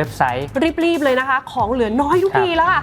็บไซต์ รีบๆเลยนะคะ ของเหลือน้อยทุกครับทีแล้วค่ะ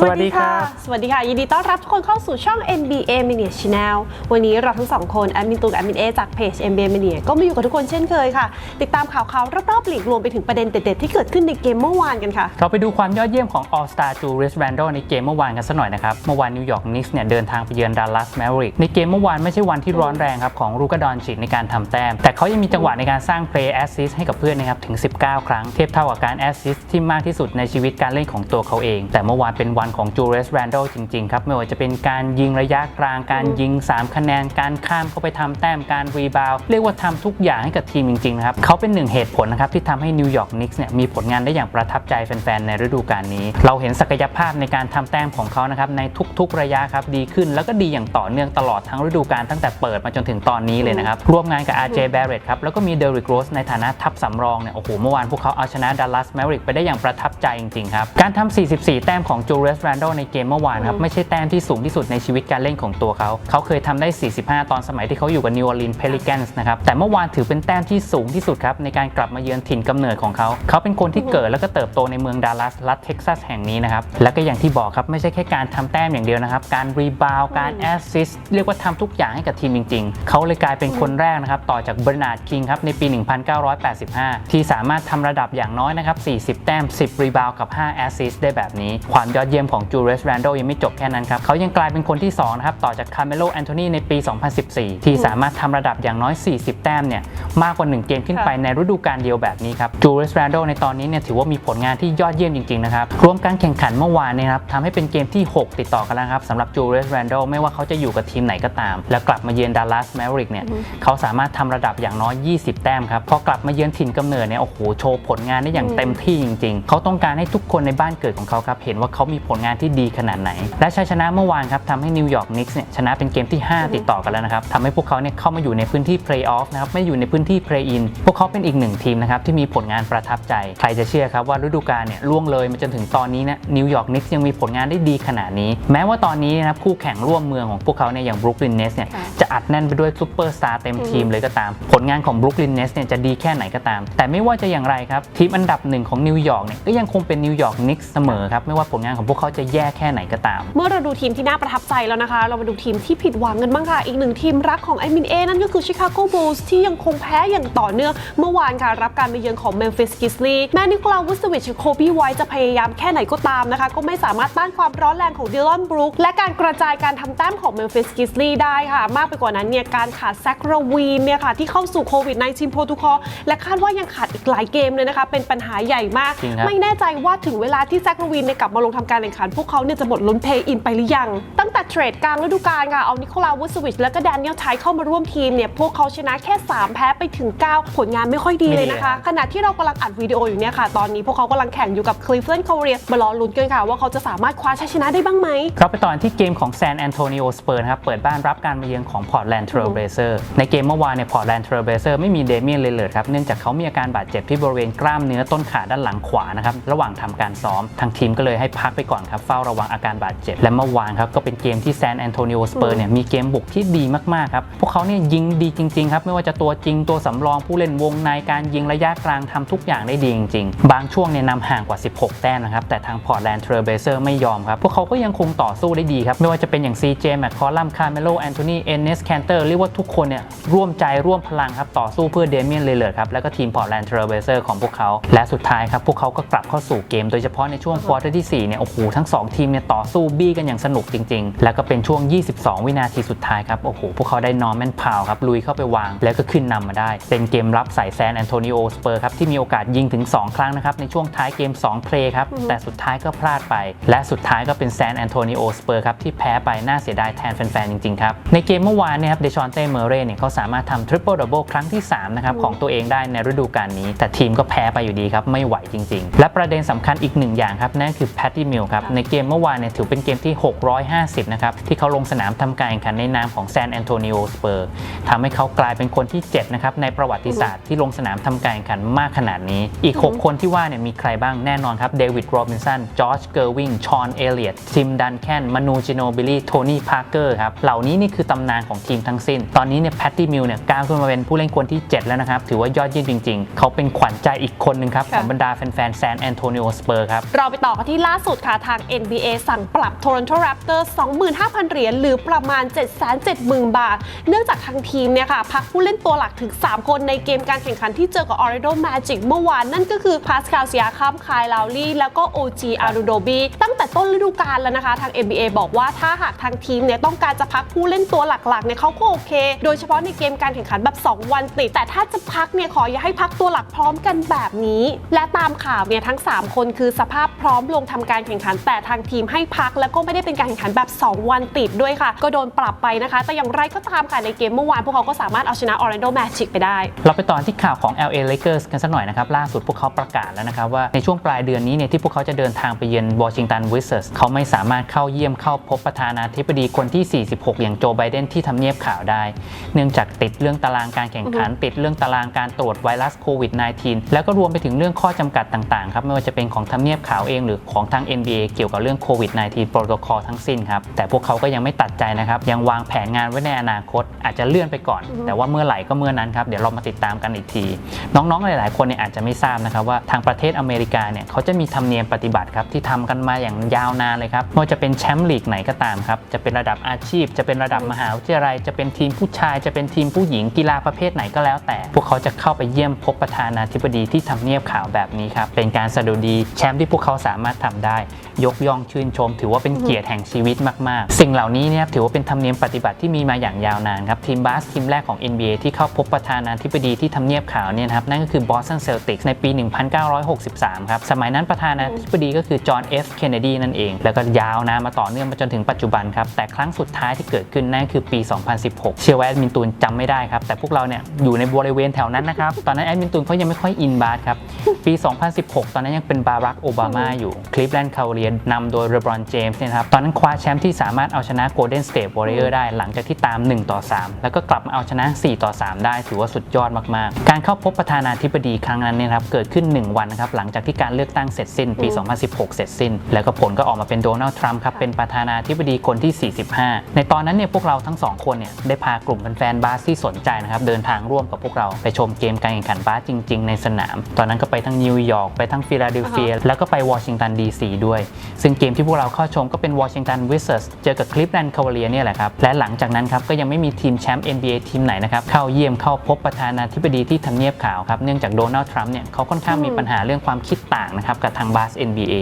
สวัสดีครับสวัสดีค่ะ ยินดีต้อนรับทุกคนเข้าสู่ช่อง NBA Mania Channel วันนี้เราทั้งสองคนแอดมินตูนแอดมินเอจากเพจ NBA Mania ก็มาอยู่กับทุกคนเช่นเคยค่ะ ติดตามข่าวๆรอบๆหลีกรวมไปถึงประเด็นเด็ดๆ ที่เกิดขึ้นในเกมเมื่อวานกันค่ะ เราไปดูความยอดเยี่ยมของ All Star Julius Randle ในเกมเมื่อวานกันสักหน่อยนะครับ เมื่อวานนิวยอร์กนิกส์เนี่ยเดินทางไปเยือนดัลลัสแมวริกในเกมเมื่อวานไม่ใช่วันที่ร้อนแรงครับของลูกาดอนชิในการทำแต้ม แต่เขายังมีจังหวะในการสร้างเพลย์แอสซิสให้กับเพื่อนนะครับถึง 19 ครั้งเทียบเท่ากับการแอสซิสที่มากที่สุดในชีวิตการเล่นของตัวเขาเอง แต่เมื่อวานเป็นวันของ Julius Randle จริง ๆ ครับ ไม่ว่าจะเป็นการยิงระยะกลาง การยิง 3 คะแนน การข้ามเข้าไปทำแต้ม การรีบาวด์เรียกว่าทำทุกอย่างให้กับทีมจริง ๆ นะครับ เขาเป็นหนึ่งเหตุผลนะครับที่ทำให้นิวยอร์กนิกส์เนี่ยมีผลงานได้อย่างประทับใจแฟน ๆ ในฤดูกาลนี้ เราเห็นศักยภาพในการทำแต้มของเขานะครับในทุก ๆ ระยะครับดีขึ้น แล้วก็ดีอย่างต่อเนื่องตลอดทั้งฤดูกาลตั้งแต่เปิดมาจนถึงตอนนี้เลยนะครับร่วมงานกับ RJ Barrett ครับแล้วก็มีเดริกโรสในฐานะทัพสำรองเนี่ยโอ้โหเมื่อวานพวกเขาเอาชนะดัลลัสแมวริกไปได้อย่างประทับใจจริงๆครับการทำ44 แต้มของจูเลียสแรนดลในเกมเมื่อวานครับ ไม่ใช่แต้มที่สูงที่สุดในชีวิตการเล่นของตัวเขา เขาเคยทำได้ 45 ตอนสมัยที่เขาอยู่กับ New Orleans Pelicans นะครับ แต่เมื่อวานถือเป็นแต้มที่สูงที่สุดครับ ในการกลับมาเยือนถิ่นกำเนิดของเขา เขาเป็นคนที่เกิดแล้วก็เติบโตในเมืองดัลลัสรัฐเท็กซัสแห่งนี้นะครับ และก็อย่างที่บอกครับ ไม่ใช่แค่การทำแต้มอย่างเดียวนะครับ การรีบาวการแอสซิสเรียกว่าทำทุกอย่างให้กับทีมจริง ๆ เขาเลยกลายเป็นคนแรกนะครับต่อจากเบอร์นาร์ดคิงครับในปี 1985 ที่สามารถทำระดับอย่างน้อยนะครับ40 แต้ม 10 รีบาวกับ 5 แอสซิสได้แบบนี้ ความยอดเยี่ยมของจูเลียสแรนดลยังไม่จบแค่นั้นครับ เขายังกลายเป็นคนที่สองนะครับต่อจากคาร์เมโลแอนโทนีในปี 2014 ที่สามารถทำระดับอย่างน้อย 40 แต้มเนี่ยมากกว่า 1 เกมขึ้นไปในฤดูกาลเดียวแบบนี้ครับจูเลียสแรนดลในตอนนี้เนี่ยถือว่ามีผลงานที่ยอดเยี่ยมจริงๆนะครับรวมการแข่งขันเมื่อวานเนี่ยครับทำให้เป็นเกมที่ 6 ติดต่อกันแล้วครับสำหรับจูเลียสแรนดลไม่ว่าเขาจะอยู่กับทีมไหนก็ตาม แล้วกลับมาเยือนดัลลัสแมวริกเนี่ยเขาสามารถทำระดับอย่างน้อย 20 แต้มครับพอกลับมาเยือนถิ่นกำเนิดเนี่ยโอ้โหโชว์ผลงานได้อย่างเต็มที่จริง ๆ เขาต้องการให้ทุกคนในบ้านเกิดของเขาครับเห็นว่าเขามีผลงานที่ดีขนาดไหน และชัยชนะเมื่อวานครับทำให้นิวยอร์กนิกส์เนี่ยชนะเป็นเกมที่ 5 ติดต่อกันแล้วนะครับทำให้พวกเขาเนี่ยเข้ามาอยู่ในพื้นที่เพลย์ออฟนะครับไม่อยู่ในพื้นที่เพลย์อินพวกเขาเป็นอีกหนึ่งทีมนะครับที่มีผลงานประทับใจ ใครจะเชื่อครับว่าฤดูกาลเนี่ยล่วงเลยมาจนถึงตอนนี้นะนิวยอร์กนิกส์ยังมีผลงานได้ดีขนาดนี้ แม้ว่าตอนนี้นะครับคู่แข่งร่วมเมืองของพวกเขาเนี่ยอย่างบรุกลินเนสเนี่ยค่ะจะอัดแน่นไปด้วยซูเปอร์สตาร์เต็มทีมเลยก็ตาม ผลงานของบรุกลินเนสเนี่ยจะดีแค่ไหนก็ตาม แต่ไม่ว่าจะอย่างไรครับทีมอันดับหนึ่งของนิวยอร์กเนี่ยก็ยังคงเป็นนิวยอร์กนิกส์เสมอครับไม่ว่าผลงานของพวกเขาจะแย่แค่ไหนก็ตาม เมื่อเราดูทีมที่น่าประทับใจแล้วนะคะ เรามาดูทีมที่ผิดหวังกันบ้างค่ะ อีกหนึ่งทีมรักของไอมินเอนั่นก็คือชิคาโกบูลส์ที่ยังคงแพ้อย่างต่อเนื่อง เมื่อวานค่ะ รับการมาเยือนของเมมฟิสกิสลีแม้นิโคลาวุสวิชโคบี้ไวท์จะพยายามแค่ไหนก็ตามนะคะ ก็ไม่สามารถต้านความร้อนแรงของดิลอนบรูคและการกระจายการทำแต้มของเมมฟิสกิสลีได้ค่ะ มากไปกว่านั้นเนี่ยการขาดแซคราวีนเนี่ยค่ะที่เข้าสู่โควิด -19 โปรโตคอลและคาดว่ายังขาดอีกหลายเกมเลยนะคะเป็นปัญหาใหญ่มากจริงครับไม่แน่ใจว่าถึงเวลาที่แซคราวีนเนี่ยกลับมาลงทำการแข่งขันพวกเขาเนี่ยจะหมดลุ้นเพย์อินไปหรือยัง ตั้งแต่เทรดกลางฤดูกาลค่ะเอานิโคลาวุสวิชและก็แดเนียลไทเข้ามาร่วมทีมเนี่ยพวกเขาชนะแค่ 3 แพ้ไปถึง 9 ผลงานไม่ค่อยดีเลยนะคะ ขณะที่เรากำลังอัดวิดีโออยู่เนี่ยค่ะ ตอนนี้พวกเขากำลังแข่งอยู่กับคลีฟแลนด์คาเรียมารอลุ้นกันค่ะ ว่าเขาจะสามารถคว้าชัยชนะได้บ้างไหมเราไปต่อที่เกมของแซนแอนโทนิโอสเปอร์นะครับเปิดบ้านรับการมาเยือนของพอร์ตแลนด์เทรลเบเซอร์ในเกมเมื่อวานเนี่ยพอร์ตแลนด์เทรลเบเซอร์ไม่มีเดเมียนเลเลอร์ครับเนื่องจากเขามีอาการบาดเจ็บที่บริเวณกล้ามเนื้อต้นขาด้านหลังขวานะครับระหว่างทำการซ้อมทางทีมก็เลยให้พักไปก่อนครับเฝ้าระวังอาการบาดเจ็บ และเมื่อวานครับก็เป็นเกมที่แซนแอนโทนิโอสเปอร์เนี่ยมีเกมบุกที่ดีมากๆครับ พวกเขาเนี่ยยิงดีจริงๆครับไม่ว่าจะตัวจริงตัวสำรองผู้เล่นวงในการยิงระยะกลางทำทุกอย่างได้ดีจริงๆ บางช่วงเนี่ยนำห่างกว่า 16 แต้มนะครับแต่ทางพอร์ตแลนด์เทรเบเซอร์ไม่ยอมครับ พวกเขาก็ยังคงต่อสู้ได้ดีครับไม่ว่าจะเป็นอย่าง CJ แมคคอลัมคาร์เมโลแอนโทนีเอนเนสแคนเตอร์เรียกว่าทุกคนเนี่ยร่วมใจร่วมพลังครับต่อสู้เพื่อเดเมียนเลเลอร์ครับแล้วก็ทีมพอร์ตแลนด์เทรเบเซอร์ของพวกเขาและสุดท้ายครับพวกเขาก็กลับเข้าสู่เกม โดยเฉพาะในช่วงควอเตอร์ที่4เนี่ยโอ้โหทั้ง 2 ทีมเนี่ยต่อสู้บี้กันอย่างสนุกจริง ๆ แล้วก็เป็นช่วง 22 วินาทีสุดท้ายครับ โอ้โห พวกเขาได้นอร์แมนพาวครับลุยเข้าไปวาง แล้วก็ขึ้นนำมาได้ เป็นเกมรับใส่แซนแอนโทนิโอสเปอร์ครับ ที่มีโอกาสยิงถึง 2 ครั้งนะครับ ในช่วงท้ายเกม 2 เพลย์ครับ แต่สุดท้ายก็พลาดไป และสุดท้ายก็เป็นแซนแอนโทนิโอสเปอร์ครับที่แพ้ไปน่าเสียดายแทนแฟนๆจริงๆครับในเกมเมื่อวานเนี่ยครับเดชอนเต้เมเร่เนี่ยเขาสามารถทำทริปเปิลดับเบิลครั้งที่3นะครับของตัวเองได้ในฤดูกาลนี้ แต่ทีมก็แพ้ไปอยู่ดีครับไม่ไหวจริง ๆ และประเด็นสำคัญอีกหนึ่งอย่างครับนั่นคือแพตตี้มิลครับในเกมเมื่อวานเนี่ยถือเป็นเกมที่ 650 นะครับ ที่เขาลงสนามทำการแข่งขันในนามของแซนแอนโทนิโอสเปอร์ทำให้เขากลายเป็นคนที่ 7 นะครับ ในประวัติศาสตร์ที่ลงสนามทำการแข่งขันมากขนาดนี้ อีก 6 คนที่ว่าเนี่ยมีใครบ้างแน่นอนครับเดวิดโรบินสันจอร์จเกอร์วิงชอนเอเลียตทิมดันแคนมานูจิโนบิลีโทนี่พาร์เกอร์ครับเหล่านี้นี่คือตำนานของทีมทั้งสิ้น ตอนนี้เนี่ยแพตตี้มิลเนี่ยก้าวขึ้นมาเป็นผู้เล่นคนที่ 7 แล้วนะครับถือว่ายอดเยี่ยมจริง ๆ เขาเป็นขวัญใจอีกคนหนึ่งครับของบรรดาแฟนๆแซนแอนโทนิโอสเปอร์ครับเราไปต่อกันที่ล่าสุดค่ะทาง NBA สั่งปรับ Toronto Raptors 25,000 เหรียญหรือประมาณ 770,000 บาท เนื่องจากทางทีมเนี่ยค่ะ พักผู้เล่นตัวหลักถึง 3 คนในเกมการแข่งขันที่เจอกับ Orlando Magic เมื่อวาน นั่นก็คือพาสคาลเซียคัมคายลาวลี่ แล้วก็ OG อารูโดบีตั้งแต่ต้นฤดูกาลแล้วนะคะ ทาง NBA บอกว่าถ้าหากทางทีมเนี่ยต้องการจะพักผู้เล่นตัวหลักๆเนี่ยเขาก็โอเค โดยเฉพาะในเกมการแข่งขันแบบ 2 วันติด แต่ถ้าจะพักเนี่ยขออย่าให้พักตัวหลักพร้อมกันแบบนี้ และตามข่าวเนี่ยทั้ง 3 คนคือสภาพพร้อมลงทำการแข่งขันแต่ทางทีมให้พักแล้วก็ไม่ได้เป็นการแข่งขันแบบ 2 วันติดด้วยค่ะ ก็โดนปรับไปนะคะ แต่อย่างไรก็ตามค่ะในเกมเมื่อวานพวกเขาก็สามารถเอาชนะ Orlando Magic ไปได้ เราไปต่อที่ข่าวของ LA Lakers กันสักหน่อยนะครับล่าสุดพวกเขาประกาศแล้วนะครับว่าในช่วงปลายเดือนนี้เนี่ยที่พวกเขาจะเดินทางไปเยือนวอชิงตันวิสเซอร์สเขาไม่สามารถเข้าเยี่ยมเข้าพบประธานาธิบดีคนที่ 46 อย่างโจไบเดนที่ทำเนียบข่าวได้ เนื่องจากติดเรื่องตารางการแข่งขัน ติดเรื่องตารางการตรวจไวรัสโควิด -19 แล้วก็รวมไปถึงเรื่องข้อจำกัดต่างๆครับไม่ว่าจะเป็นของทำเนียบข่าวเองหรือของทาง NBA เกี่ยวกับเรื่องโควิด -19 โปรโตคอลทั้งสิ้นครับ แต่พวกเขาก็ยังไม่ตัดใจนะครับ ยังวางแผนงานไว้ในอนาคต อาจจะเลื่อนไปก่อน แต่ว่าเมื่อไหร่ก็เมื่อนั้นครับ เดี๋ยวเรามาติดตามกันอีกที น้องๆ หลายๆ คนเนี่ยอาจจะไม่ทราบนะครับว่าทางประเทศอเมริกาเนี่ยเขาจะมีธรรมเนียมปฏิบัติครับที่ทำกันมาอย่างยาวนานเลยครับไม่ว่าจะเป็นแชมป์ลีกไหนก็ตามครับจะเป็นระดับอาชีพ จะเป็นระดับมหาวิทยาลัย จะเป็นทีมผู้ชาย จะเป็นทีมผู้หญิงกีฬาประเภทไหนก็แล้ว แต่ พวกเขาจะเข้าไปเยี่ยมพบประธานาธิบดีที่ทำเนียบขาวแบบนี้ครับเป็นการสะดุดีแชมป์ที่พวกเขาสามารถทำได้ ยกย่องชื่นชม ถือว่าเป็นเกียรติแห่งชีวิตมาก ๆ สิ่งเหล่านี้เนี่ยถือว่าเป็นธรรมเนียมปฏิบัติที่มีมาอย่างยาวนานครับทีมบาสทีมแรกของ NBA ที่เข้าพบประธานาธิบดีที่ทำเนียบขาวเนี่ยนะครับนั่นก็คือ Boston Celtics ในปี 1963 ครับ สมัยนั้นประธานาธิบดีก็คือจอห์น F. Kennedy นั่นเอง แล้วก็ยาวนานมาต่อเนื่องมาจนถึงปัจจุบันครับ แต่ครั้งสุดท้ายที่เกิดขึ้นนั่นคือปี 2016 เชื่อว่าแอดมินตูนจำไม่ได้ครับ แต่พวกเราเนี่ยอยู่ในบริเวณแถวนั้นนะครับ ตอนนั้นแอดมินตูนเขายังไม่ค่อยอินบาสครับปี 2016 ตอนนั้นยังเป็นบารักโอบามาอยู่คลิฟแลนด์คาเลียนนำโดยเรบรอนเจมส์เนี่ยนะครับ ตอนนั้นคว้าแชมป์ที่สามารถเอาชนะโกลเด้นสเต e วอริเออร์ได้หลังจากที่ตาม 1 ต่อ 3 แล้วก็กลับมาเอาชนะ 4 ต่อ 3 ได้ถือว่าสุดยอดมากๆ การเข้าพบประธานาธิบดีครั้งนั้นเนี่ยครับเกิดขึ้น 1 วันนะครับหลังจากที่การเลือกตั้งเสร็จสิ้นปี 2016 เสร็จสิ้น แล้วก็ผลก็ออกมาเป็นโดนัลด์ทรัมป์ครับเป็นประธานาธิบดีคนที่ 45 ในตอนนั้นเนี่ยพวกเราทั้งสองคนเนี่ยได้พากลุ่มแฟนๆบาสที่สนใจนะครับเดินทางร่วมกับพวกเราไปชมเกมการแข่งขันบาสจริง ๆ ในสนาม ตอนนั้นก็ไปทั้งนิวยอร์กไปทั้งฟิลาเดลเฟีย แล้วก็ไปวอชิงตันดีซีด้วยซึ่งเกมที่พวกเราเข้าชมก็เป็นวอชิงตันวิสเซอร์สเจอกับคลิฟแลนด์คาวเลียเนี่ยแหละครับ และหลังจากนั้นครับก็ยังไม่มีทีมแชมป์ NBA ทีมไหนนะครับ เข้าเยี่ยมเข้าพบประธานาธิบดีที่ทำเนียบขาวครับ เนื่องจากโดนัลด์ทรัมป์เนี่ยเขาค่อนข้างมีปัญหาเรื่องความคิดต่างนะครับกับทางบาส NBA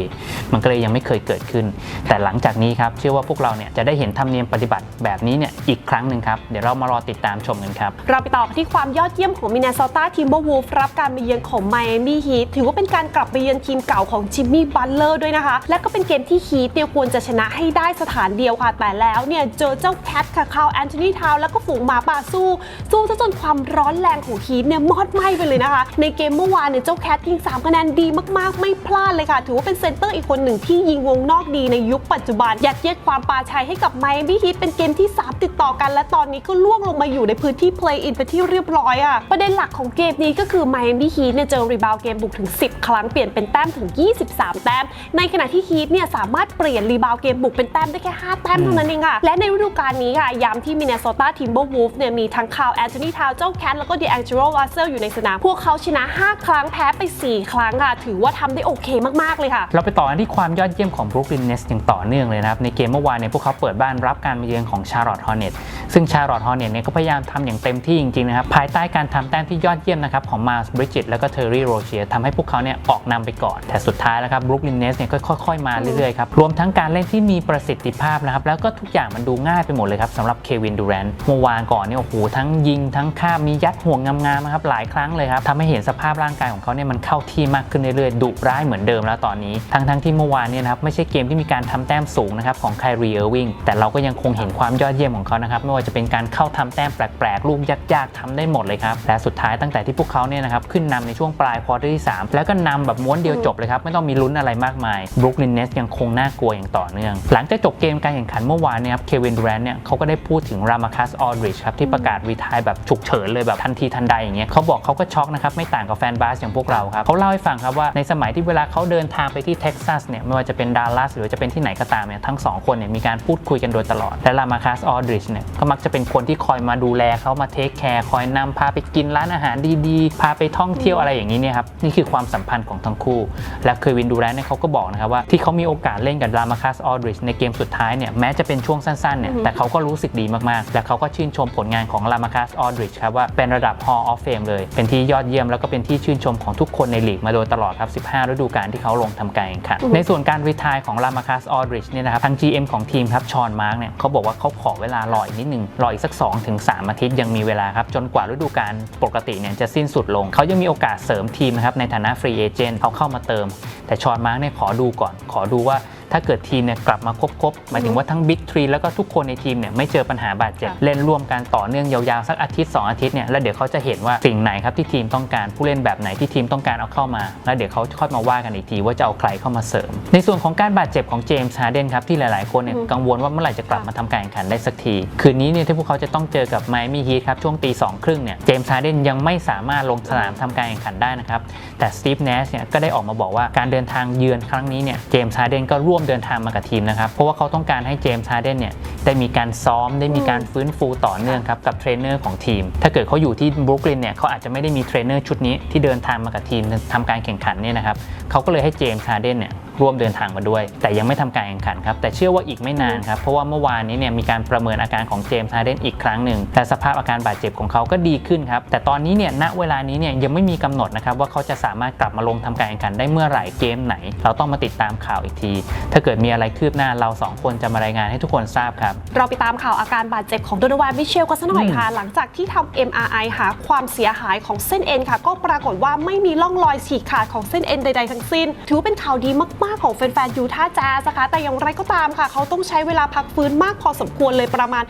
มันก็เลยยังไม่เคยเกิดขึ้น แต่หลังจากนี้ครับเชื่อว่าพวกเราเนี่ยจะได้เห็นธรรมเนียมปฏิบัติแบบนี้เนี่ยอีกครั้งหนึ่งครับเดี๋ยวเรามารอติดตามชมกันครับเราไปต่อกันที่ความยอดเยี่ยมของมินน s โ t ต t ทีมเบอร์วูฟรับการมาเยือนของไมอามี่ฮีทถือว่าเป็นการกลับไปเยือนทีมเก่าของจิมมี่บัตเลอร์ด้วยนะคะและก็เป็นเกมที่ฮีทเนี่ยควรจะชนะให้ได้สถานเดียวค่ะ แต่แล้วเนี่ยเจอเจ้าแคทค่ะคาวแอนโทนีทาวแล้วก็ฝูงหมาป่าสู้ สู้ซะจนความร้อนแรงของฮีทเนี่ยมอดไหม้ไปเลยนะคะ ในเกมเมื่อวานเนี่ยเจ้าแคทยิง3คะแนนดีมากๆ ไม่พลาดเลยค่ะ ถือว่าเป็นเซนเตอร์อีกคนหนึ่งที่ยิงวงนอกดีในยุคปัจจุบัน ยัดเยียดความปาชัยให้กับไมอามี่ฮีทเป็นเกมที่ 3 ติดต่อกัน และตอนนี้ก็ล่วงลงมาอยู่ในพื้นที่ play in ไปที่เรียบร้อยอะประเด็นหลักของเกมนี้ก็คือไมอามี่ฮีทเนี่ยเจอรีบาวเกมบุกถึง 10 ครั้งเปลี่ยนเป็นแต้มถึง 23 แต้ม ในขณะที่ฮีทเนี่ยสามารถเปลี่ยนรีบาวเกมบุกเป็นแต้มได้แค่ 5 แต้มเท่านั้นเองค่ะ และในฤดูกาลนี้ค่ะยามที่มินน s โ t ต t ทิมเบอร์วูฟเนี่ยมีทั้งคาวแอนโทนีทาวเจ้าแคทแล้วก็ดีแองเจโรวาเซลอยู่ในสนาม พวกเขาชนะ 5 ครั้งแพ้ไป 4 ครั้งค่ะ ถือว่าทำได้โอเคมากๆเลยค่ะ เราไปต่อกันที่ความยอดเยี่ยมของบรุกลินเนสอย่างต่อเนื่องเลยนะครับในเกมเมื่อวานเนี่ยพวกเขาเปิดบ้านรับการมาเยือนของชาร์ลอตฮอร์เน็ตซึ่งชาร์ลอตฮอร์เน็ตเนี่ยก็พยายามทำอย่างเต็มที่จริงๆนะครับภายใต้การทำแต้มที่ยอดเยี่ยมนะครับของมาสบริจิตแล้วก็เทอร์รี่โรเชียทำให้พวกเขาเนี่ยออกนำไปก่อนแต่สุดท้ายแล้วครับบรุกลินเนสเนี่ยก็ค่อยอยๆ มาเรื่อยๆครับ รวมทั้งการเล่นที่มีประสิทธิภาพนะครับ แล้วก็ทุกอย่างมันดูง่ายไปหมดเลยครับสำหรับเควินดูแรนต์เมื่อวานก่อนเนี่ยโอ้โหทั้งยิงทั้งข้ามมียัดห่วงงามๆนะครับหลายครั้งเลยครับทำให้เห็นสภาพร่างกายของเขาเนี่ยมันเข้าที่มากขึ้นเรื่อยๆดุร้ายเหมือนเดิมแล้วตอนนี้ ทั้งๆที่เมื่อวานเนี่ยนะครับไม่ใช่เกมที่มีการทำแต้มสูงนะครับของไครีเออร์วิงแต่เราก็ยังคงเห็นความยอดเยี่ยมของเขานะครับไม่ว่าจะเป็นการเข้าทำแต้มแปลกๆลูกยากๆทำได้หมดเลยครับและสุดท้ายตั้งแต่ที่พวกเขาเนี่ยนะครับขึ้นนำในช่วงปลายควอเตอร์ที่ 3 แล้วก็นำแบบม้วนเดียวจบเลยครับไม่ต้องมีลุ้นอะไรมากมายบรุกินเนสยังคงน่ากลัวอย่างต่อเนื่อง หลังจากจบเกมการแข่งขันเมื่อวานเนี่ยครับเควินดูแรนเนี่ยเขาก็ได้พูดถึงรามาคัสออดริชครับที่ประกาศรีทายแบบฉุกเฉินเลยแบบทันทีทันใดอย่างเงี้ยเขาบอกเขาก็ช็อกนะครับไม่ต่างกับแฟนบาสอย่างพวกเราครับเขาเล่าให้ฟังครับว่าในสมัยที่เวลาเขาเดินทางไปที่เท็กซัสเนี่ยไม่ว่าจะเป็นดัลลัสหรือจะเป็นที่ไหนก็ตามเนี่ยทั้งสองคนเนี่ยมีการพูดคุยกันโดยตลอดและรามาคัสออดริชเนี่ยก็มักจะเป็นคนที่คอยมาดูแลเขามาเทคแคร์คอยนำพาไปกินร้านอาหารดีๆ พาไปท่องเที่ยวอะไรอย่างนี้เนี่ยครับนี่คือความสัมพันธ์ของทั้งคู่ และเควินดูแรนเนี่ยเขาก็บอกนะครับว่าทเขามีโอกาสเล่นกับรามาคัสออดริชในเกมสุดท้ายเนี่ยแม้จะเป็นช่วงสั้นๆเนี่ยแต่เขาก็รู้สึกดีมากๆ และเขาก็ชื่นชมผลงานของรามาคัสออดริชครับว่าเป็นระดับ Hall of Fame เลย เป็นที่ยอดเยี่ยมแล้วก็เป็นที่ชื่นชมของทุกคนในลีกมาโดยตลอดครับ 15 ฤดูกาลที่เขาลงทำการแข่งขันในส่วนการรีทายของรามาคัสออดริชเนี่ยนะครับทาง GM ของทีมครับชอนมาร์กเนี่ยเขาบอกว่าเขาขอเวลารออีกนิดนึงรออีกสัก2-3ถึง3อาทิตย์ยังมีเวลาครับจนกว่าฤดูกาลปกติเนี่ยจะสิ้นสุดลงเขายังมีโอกาสเสริมทีมนะครับในฐานะฟรีเอเจนต์เขาเข้ามาเติม แต่ชอนมาร์กเนี่ยขอดูก่อนขอดูว่า ถ้าเกิดทีมเนี่ยกลับมาครบๆหมายถึงว่าทั้งบิ๊กทรีแล้วก็ทุกคนในทีมเนี่ยไม่เจอปัญหาบาดเจ็บค่ะเล่นร่วมกันต่อเนื่องยาวๆ สักอาทิตย์ 2 อาทิตย์เนี่ยแล้วเดี๋ยวเขาจะเห็นว่าสิ่งไหนครับที่ทีมต้องการผู้เล่นแบบไหนที่ทีมต้องการเอาเข้ามา แล้วเดี๋ยวเขาค่อยมาว่ากันอีกทีว่าจะเอาใครเข้ามาเสริม ในส่วนของการบาดเจ็บของเจมส์ฮาร์เดนครับที่หลายๆคนเนี่ยอืมกังวลว่าเมื่อไหร่จะกลับมาทำการแข่งขันได้สักที คืนนี้เนี่ยที่พวกเขาจะต้องเจอกับไมมี่ฮีทครับช่วงตีสองครึ่งเนี่ยเจมส์ฮาร์เดนยังไม่สามารถลงสนามทำการแข่งขันได้นะครับแต่สตีฟเนสเนี่ยก็ได้ออกมาบอกว่าการเดินทางเยือนครั้งนี้เนี่ยเจมส์ฮาร์เดนก็ร่ววมเดินทางมากับทีมนะครับ เพราะว่าเขาต้องการให้เจมส์ฮาร์เดนเนี่ยได้มีการซ้อมได้มีการฟื้นฟูต่อเนื่องครับกับเทรนเนอร์ของทีม ถ้าเกิดเขาอยู่ที่บรุกลินเนี่ยเขาอาจจะไม่ได้มีเทรนเนอร์ชุดนี้ที่เดินทางมากับทีมทำการแข่งขันเนี่ยนะครับเขาก็เลยให้เจมส์ฮาร์เดนเนี่ย ร่วมเดินทางมาด้วย แต่ยังไม่ทำการแข่งขันครับแต่เชื่อว่าอีกไม่นานครับเพราะว่าเมื่อวานนี้เนี่ยมีการประเมินอาการของเจมส์ฮาร์เดนอีกครั้งหนึ่งแต่สภาพอาการบาดเจ็บของเขาก็ดีขึ้นครับแต่ตอนนี้เนี่ยณเวลานี้เนี่ยยังไม่มีกำหนดนะครับว่าเขาจะสามารถกลับมาลงทำการแข่งขันได้เมื่อไหร่เกมไหน เราต้องมาติดตามข่าวอีกที ถ้าเกิดมีอะไรคืบหน้าเราสองคนจะมารายงานให้ทุกคนทราบครับเราไปตามข่าวอาการบาดเจ็บของโดนวานมิเชลกันสักหน่อยค่ะหลังจากที่ทำ MRI หาความเสียหายของเส้นเอ็นค่ะ ก็ปรากฏว่าไม่มีร่องรอยฉีกขาดของเส้นเอ็นใดๆทั้งสิ้น ถือว่าเป็นข่าวดีมากๆของแฟนๆยูท่าแจ๊สนะคะ แต่อย่างไรก็ตามค่ะ เขาต้องใช้เวลาพักฟื้นมากพอสมควรเลยประมาณ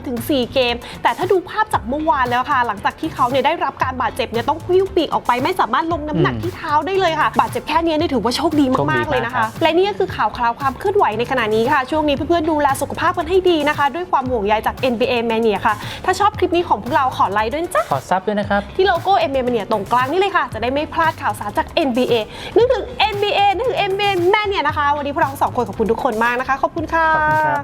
3-4 เกม แต่ถ้าดูภาพจากเมื่อวานแล้วค่ะ หลังจากที่เขาเนี่ยได้รับการบาดเจ็บเนี่ยต้องหิ้วปีกออกไปไม่สามารถลงน้ำหนักอืมที่เท้าได้เลยค่ะ บาดเจ็บแค่นี้เนี่ยถือว่าโชคดีโชคดีมากๆเลยนะมากครัคะบและนี่ก็คือข่าวคราวความเคลื่อนไหวในขณะนี้ค่ะ ช่วงนี้เพื่อนๆดูแลสุขภาพกันให้ดีนะคะ ด้วยความห่วงใยจาก NBA Mania ค่ะ ถ้าชอบคลิปนี้ของพวกเราขอไลค์ด้วยนะจ๊ะขอซับด้วยนะครับ ที่โลโก้ NBA Mania ตรงกลางนี่เลยค่ะ จะได้ไม่พลาดข่าวสารจาก NBA นึกถึง NBA นึกถึง NBA แม่เนี่ยนะคะ วันนี้พวกเราสองคนขอบคุณทุกคนมากนะคะ ขอบคุณค่ะ ขอบคุณครับ